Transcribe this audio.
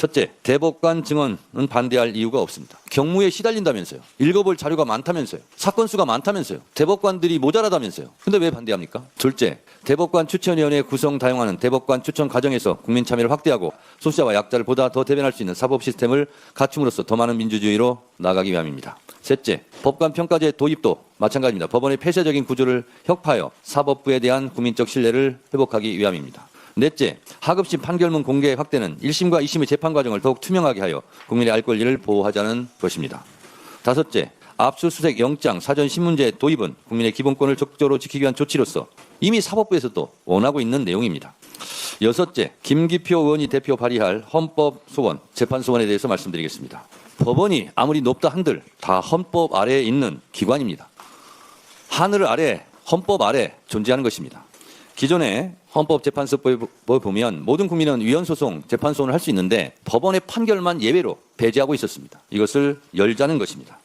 첫째, 대법관 증언은 반대할 이유가 없습니다. 경무에 시달린다면서요. 읽어볼 자료가 많다면서요. 사건 수가 많다면서요. 대법관들이 모자라다면서요. 근데 왜 반대합니까? 둘째, 대법관 추천위원회 구성 다양화는 대법관 추천 과정에서 국민 참여를 확대하고 소수자와 약자를 보다 더 대변할 수 있는 사법 시스템을 갖춤으로써 더 많은 민주주의로 나가기 위함입니다. 셋째, 법관 평가제 도입도 마찬가지입니다. 법원의 폐쇄적인 구조를 혁파하여 사법부에 대한 국민적 신뢰를 회복하기 위함입니다. 넷째, 하급심 판결문 공개 확대는 1심과 2심의 재판 과정을 더욱 투명하게 하여 국민의 알 권리를 보호하자는 것입니다. 다섯째, 압수수색 영장 사전 신문제 도입은 국민의 기본권을 적극적으로 지키기 위한 조치로서 이미 사법부에서도 원하고 있는 내용입니다. 여섯째, 김기표 의원이 대표 발의할 헌법 소원, 재판 소원에 대해서 말씀드리겠습니다. 법원이 아무리 높다 한들 다 헌법 아래에 있는 기관입니다. 하늘 아래, 헌법 아래 존재하는 것입니다. 기존의 헌법재판소법에 보면 모든 국민은 위헌소송, 재판소원을 할 수 있는데 법원의 판결만 예외로 배제하고 있었습니다. 이것을 열자는 것입니다.